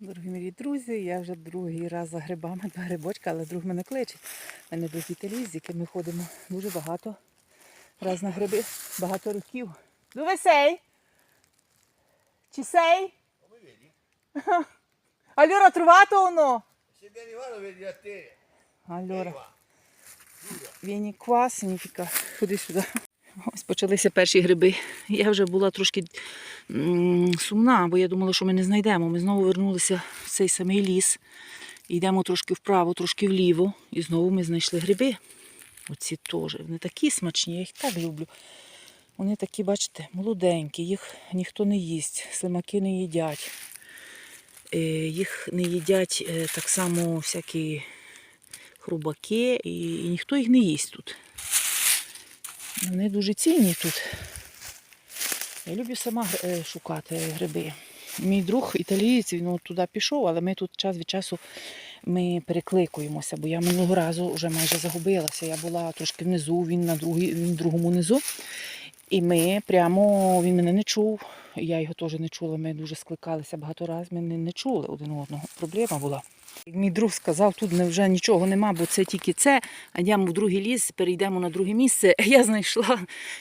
Дорогі мої друзі, я вже другий раз за грибами, два грибочка, але друг мене кличе. У мене друг італій, з яким ми ходимо дуже багато. Раз на гриби, багато років. A te. Allora, Vieni qua. vieni qua significa ходи сюди. Ось почалися перші гриби. Я вже була трошки сумна, бо я думала, що ми не знайдемо. Ми знову вернулися в цей самий ліс. Йдемо трошки вправо, трошки вліво. І знову ми знайшли гриби. Оці теж. Вони такі смачні, я їх так люблю. Вони такі, бачите, молоденькі, їх ніхто не їсть, слимаки не їдять. Е, Їх не їдять е, так само всякі хрубаки, і, і ніхто їх не їсть тут. Вони дуже цінні тут. Я люблю сама е, шукати гриби. Мій друг італієць, він туди пішов, але ми тут час від часу ми перекликуємося, бо я минулого разу вже майже загубилася. Я була трошки внизу, він на він в другому низу. І ми прямо він мене не чув. Я його теж не чула. Ми дуже скликалися багато разів. Ми не, не чули один одного. Проблема була. Мій друг сказав, тут вже нічого нема, бо це тільки це. А йдемо в другий ліс, перейдемо на друге місце. Я знайшла.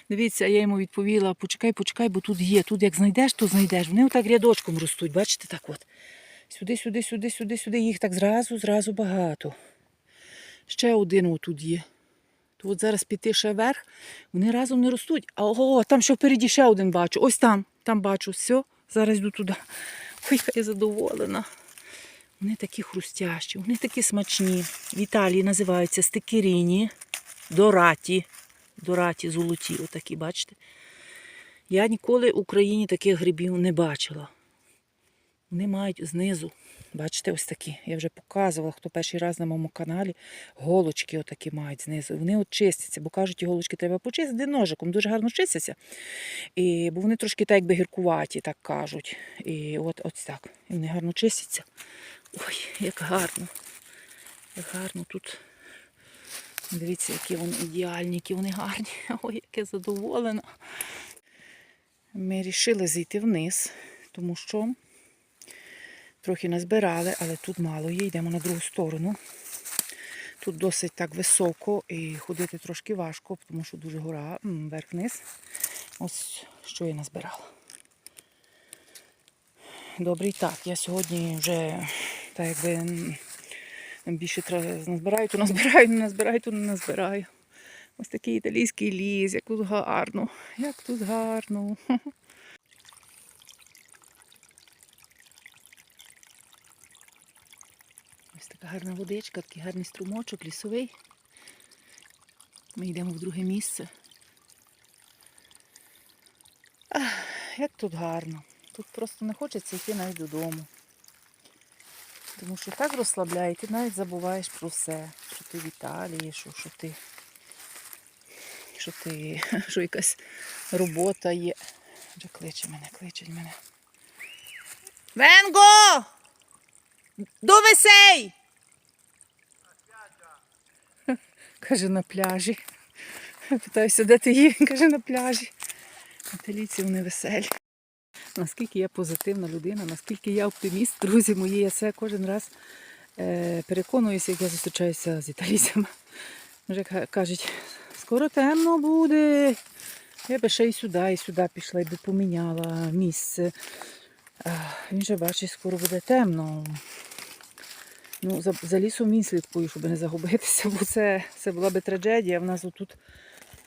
Дивіться, я йому відповіла: почекай, почекай, бо тут є. Тут як знайдеш, то знайдеш. Вони отак рядочком ростуть. Бачите, так от. Сюди, сюди, сюди, сюди, сюди. Їх так зразу, зразу багато. Ще один отут є. То от зараз піти ще вверх, вони разом не ростуть. А ого, там ще впереді ще один бачу. Ось там, там бачу. Все, зараз йду туди. Ой, я задоволена. Вони такі хрустящі, вони такі смачні. В Італії називаються стекеріні, дораті. Дораті золоті, отакі, бачите? Я ніколи в Україні таких грибів не бачила. Вони мають знизу, бачите, ось такі. Я вже показувала, хто перший раз на моєму каналі, голочки отакі мають знизу. Вони от чистяться, бо кажуть, ті голочки треба почистити ножиком, дуже гарно чистяться. І, бо вони трошки так якби гіркуваті, так кажуть. І от ось так. І вони гарно чистяться. Ой, як гарно. Як гарно тут. Дивіться, які вони ідеальні, які вони гарні. Ой, яке задоволена. Ми вирішили зійти вниз, тому що трохи назбирали, але тут мало є. Йдемо на другу сторону. Тут досить так високо і ходити трошки важко, тому що дуже гора, м, вверх-вниз. Ось що я назбирала. Добре, і так. Я сьогодні вже так якби більше назбираю, то назбираю, не назбираю, то не назбираю. Ось такий італійський ліс, як тут гарно, як тут гарно. Ось така гарна водичка, такий гарний струмочок, лісовий. Ми йдемо в друге місце. Ах, як тут гарно. Тут просто не хочеться йти навіть додому. Тому що так розслабляє, ти навіть забуваєш про все, що ти в Італії, що, що ти, що ти, що якась робота є. Вже кличе мене, кличуть мене. Венго! Dove sei? Каже, на пляжі. Питаюся, де ти є? Каже, на пляжі. Італійці вони веселі. Наскільки я позитивна людина, наскільки я оптиміст, друзі мої, я це кожен раз е, переконуюся, як я зустрічаюся з італійцями. Вже ка- кажуть, скоро темно буде. Я би ще і сюди, і сюди пішла, і би поміняла місце. Він же бачить, скоро буде темно. Ну, за, за лісом він слідкує, щоб не загубитися, бо це, це була би трагедія. В нас отут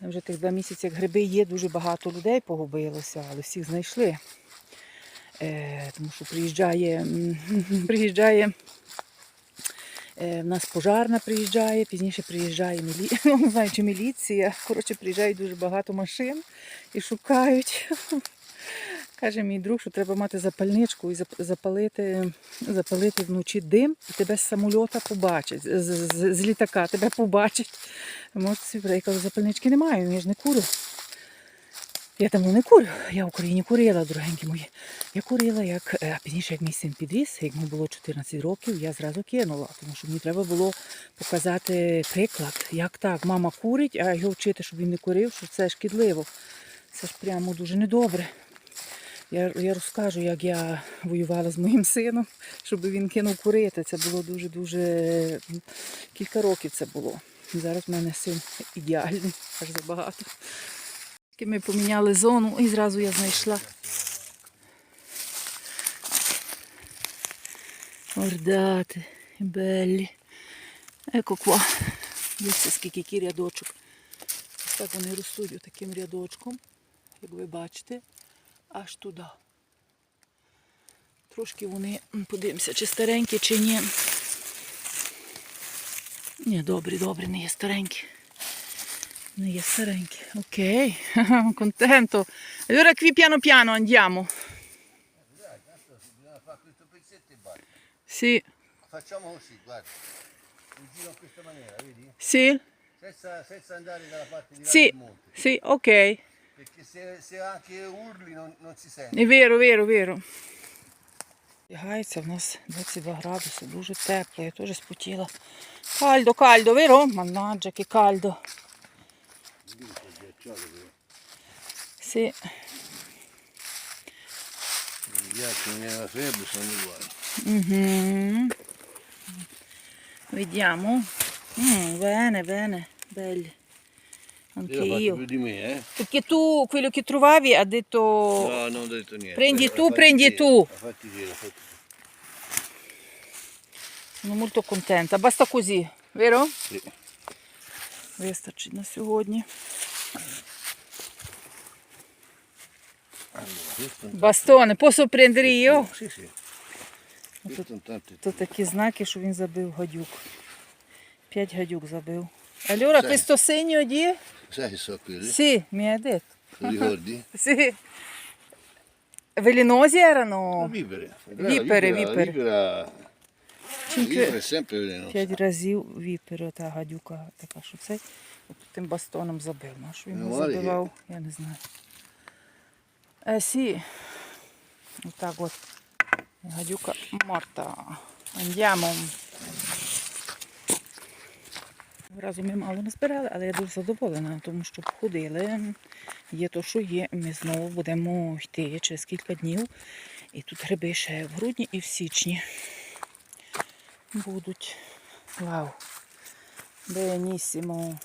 вже тих два місяці, як гриби є, дуже багато людей погубилося, але всіх знайшли. Е, тому що приїжджає, приїжджає е, в нас пожарна приїжджає, пізніше приїжджає мілі... ну, знаю, чи міліція. Коротше, приїжджає дуже багато машин і шукають. Каже мій друг, що треба мати запальничку і запалити, запалити вночі дим, і тебе з самольота побачать, з, з, з- літака тебе побачать. Може, я кажу, запальнички немає, я ж не курю. Я давно не курю. Я в Україні курила, дорогенькі мої. Я курила, як е, а пізніше, як мій син підріс, як йому було 14 років, я зразу кинула, тому що мені треба було показати приклад, як так, мама курить, а його вчити, щоб він не курив, що це шкідливо. Це ж прямо дуже недобре. Я, я розкажу, як я воювала з моїм сином, щоб він кинув курити. Це було дуже-дуже кілька років це було. Зараз в мене син ідеальний, аж забагато. Ми поміняли зону і зразу я знайшла. Ордати, беллі. Еко ква. Дивіться, скільки який рядочок. Ось так вони ростуть таким рядочком, як ви бачите, аж туди. Трошки вони, подивимося, чи старенькі, чи ні. Ні, добрі, добрі, не є старенькі. Не є старенькі. Окей, контенто. Allora qui piano piano andiamo. E. Sì, Facciamo così, guarda. Un giro in questa maniera, vedi? sì, Senza, senza andare dalla parte di là sì, del monte. sì, ok. Perché se, se anche urli non, non si sente. È vero, vero, vero. Гається в нас 22 градуси, дуже тепло, я теж спотіла. Кальдо, кальдо, vero? Mannaggia, che caldo. Sì, I ghiacci nella febbre sono uguali. mhm. Vediamo. Mm, bene, bene, belli. Anche Io l'ho fatto io. più di me, eh? Perché tu, quello che trovavi, ha detto... No, non ho detto niente. Prendi L'ha tu, prendi tu. fatti dire, fatti dire. Sono molto contenta. Basta così, vero? Sì. Вистачить на сьогодні. Бастони, posso prendere io? Sì, Тут такі знаки, що він забив гадюк. П'ять гадюк забив. Allora, Sì. questo segno di... Sai che so quelli? Sì, mi hai detto. Lo ricordi? Sì. Velenosi erano vipere. Vipere, vipere. vipera, la vipera è sempre velenosa. п'ять разів віпера та гадюка така, що цей тим бастоном забив. На що він Ну, забивав, я не знаю. Е, сі. Отак от. Гадюка морта. Andiamo. Разу ми мало не збирали, але я дуже задоволена, тому що походили. Є то, що є. Ми знову будемо йти через кілька днів. І тут гриби ще в грудні і в січні будуть. Wow. Benissimo.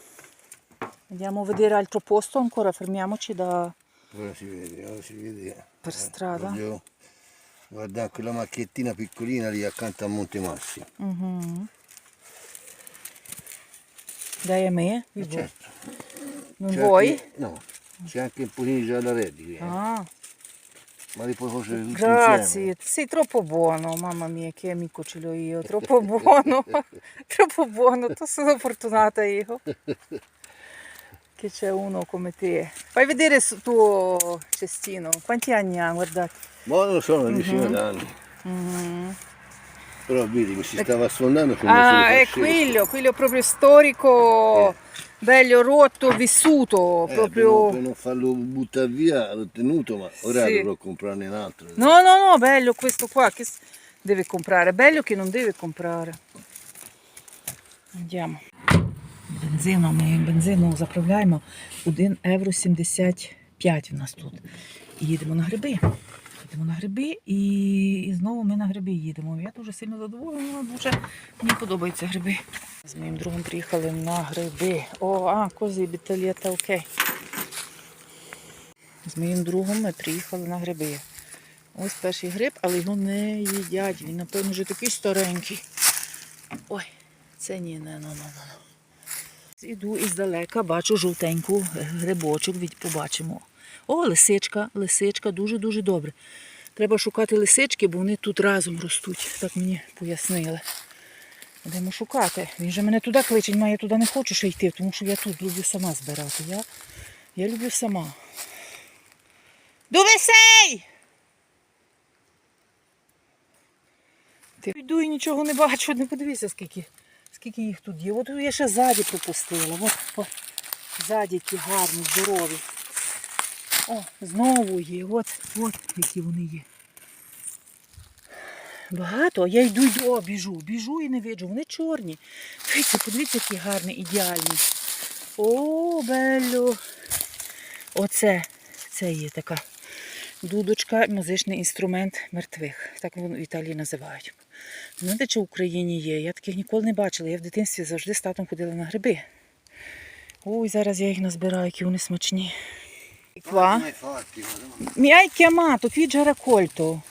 Andiamo a vedere altro posto ancora, fermiamoci da... Ora si vede, ora si vede. Per Eh, strada? voglio guardare quella macchettina piccolina lì accanto a Monte Massimo. Угу. Dai a me, vuoi? Certo. Non vuoi? anche- no, c'è anche un pochino di giallarelli, qui, eh. Ah, ma li puoi cuocere tutti grazie. insieme. Sei troppo buono, mamma mia, che amico ce l'ho io. Troppo buono, troppo buono. Sono fortunata io. Che c'è uno come te. Fai vedere il tuo cestino. Quanti anni ha? Guardate. Ma non lo so, una decina d'anni. Mhm. Però vedi, mi si stava sfondando come Ah, è quello, quello proprio storico, bello rotto, vissuto, Eh, proprio... per, non, farlo buttare via l'ho tenuto, ma ora Sì. dovrò comprarne un altro. No, no, no, bello questo qua, che deve comprare, bello che non deve comprare. Andiamo. Бензину, ми бензину заправляємо 1 євро 75 у нас тут. І їдемо на гриби. Їдемо на гриби і, і знову ми на гриби їдемо. Я дуже сильно задоволена, дуже мені подобаються гриби. З моїм другом приїхали на гриби. О, а, козі, біталєта, окей. З моїм другом ми приїхали на гриби. Ось перший гриб, але його не їдять. Він, напевно, вже такий старенький. Ой, це ні, не, ну, ну, ну. Іду іздалека, бачу жовтеньку грибочок, побачимо. О, лисичка, лисичка, дуже-дуже добре. Треба шукати лисички, бо вони тут разом ростуть. Так мені пояснили. Будемо шукати. Він же мене туди кличе, але я туди не хочу ще йти, тому що я тут люблю сама збирати. Я, я люблю сама. Sei? Ти йду і нічого не бачу, не подивися, скільки, скільки їх тут є. От я ще ззаді пропустила. От, ззаді які гарні, здорові. О, знову є. От, от які вони є. Багато, я йду, йду, о, біжу, біжу і не виджу. Вони чорні. Дивіться, подивіться, які гарні, ідеальні. О, белло. Оце, це є така Дудочка музичний інструмент мертвих. Так воно в Італії називають. Знаєте, чи в Україні є? Я таких ніколи не бачила. Я в дитинстві завжди з татом ходила на гриби. Ой, зараз я їх назбираю, які вони смачні. Qua mi hai chiamato, qui già raccolto.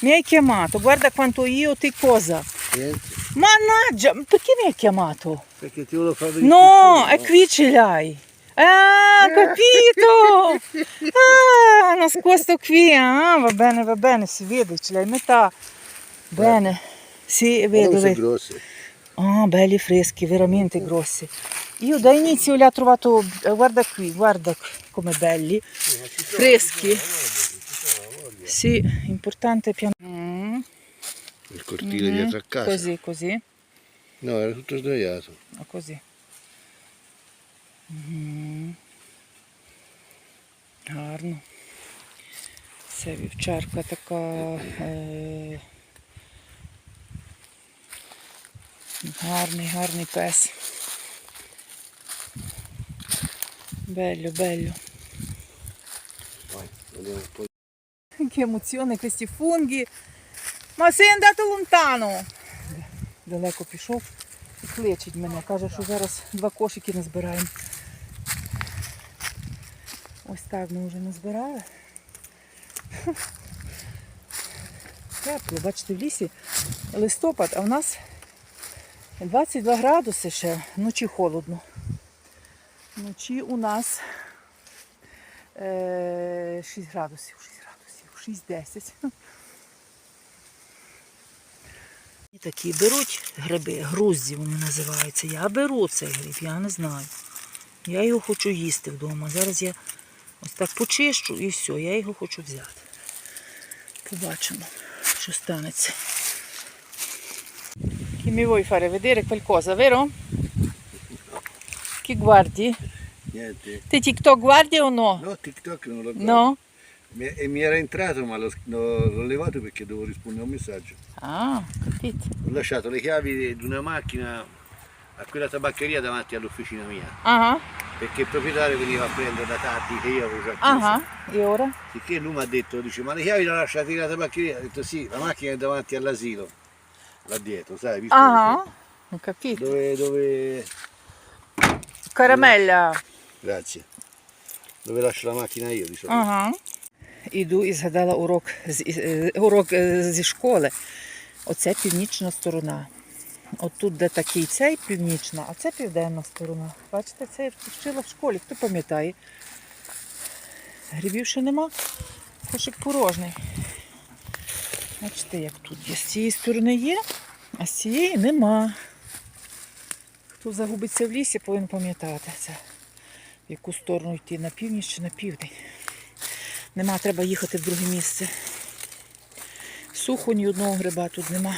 Mi hai chiamato, guarda quanto io ti cosa. Niente. Mannaggia, ma perché mi hai chiamato? Perché ti volevo fare No, tutto, è qui ce l'hai. Ah, capito! Ah, nascosto qui. Ah, va bene, va bene, si vede, ce l'hai metà. Bene. Sì, vedo, vedo. grosse. Ah, belli freschi, veramente grossi. Io da inizio li ho trovato, eh, guarda qui, guarda come belli, freschi. Sì, importante piano. Mm, Il cortile mhm, dietro a casa. Così, così, No, era tutto sdraiato. ah, così. Мгм. Гарно. Це вівчарка така. Е... Гарний, гарний пес. Un po'. Che emozione questi funghi. Ma sei andato lontano. Далеко пішов і кличить мене. Каже, що зараз два кошики назбираємо. Ось так ми вже назбирали. Тепло, бачите, в лісі листопад, а в нас 22 градуси ще, вночі холодно. Вночі у нас е, 6 градусів, 6 градусів, 6-10. І такі беруть гриби, грузді вони називаються. Я беру цей гриб, я не знаю. Я його хочу їсти вдома. Зараз я ось так почищу і все, я його хочу взяти. Побачимо, що станеться. Chi mi vuoi fare vedere? Chi guardi? Niente. Te TikTok guardi o no? No, TikTok non lo guardo. No? Mi- e mi era entrato ma l'ho, l'ho- l'ho levato perché devo rispondere a un messaggio. Ah, capito. Ho lasciato le chiavi di una macchina a quella tabaccheria davanti all'officina mia. Ah, Perché il proprietario veniva a prendere da tardi che io avevo già chiuso. ah, e ora? Sicché lui mi ha detto, dice, ma le chiavi le ho lasciate nella tabaccheria? Ho detto sì, la macchina è davanti all'asilo, là dietro, sai, visto? Ah, ho capito. Dove, dove... Caramella. Grazie. Dove lascio la macchina io di solito. Ага. Іду і згадала урок, з- е, урок е, зі школи. Оце північна сторона. От тут, де такий цей північна, а це південна сторона. Бачите, це я вчила в школі, хто пам'ятає. Грибів ще нема. Кошик порожній. Бачите, як тут є. З цієї сторони є, а з цієї нема. Хто загубиться в лісі, повинен пам'ятати це. В яку сторону йти, на північ чи на південь. Нема, треба їхати в друге місце. Сухо ні одного гриба тут нема.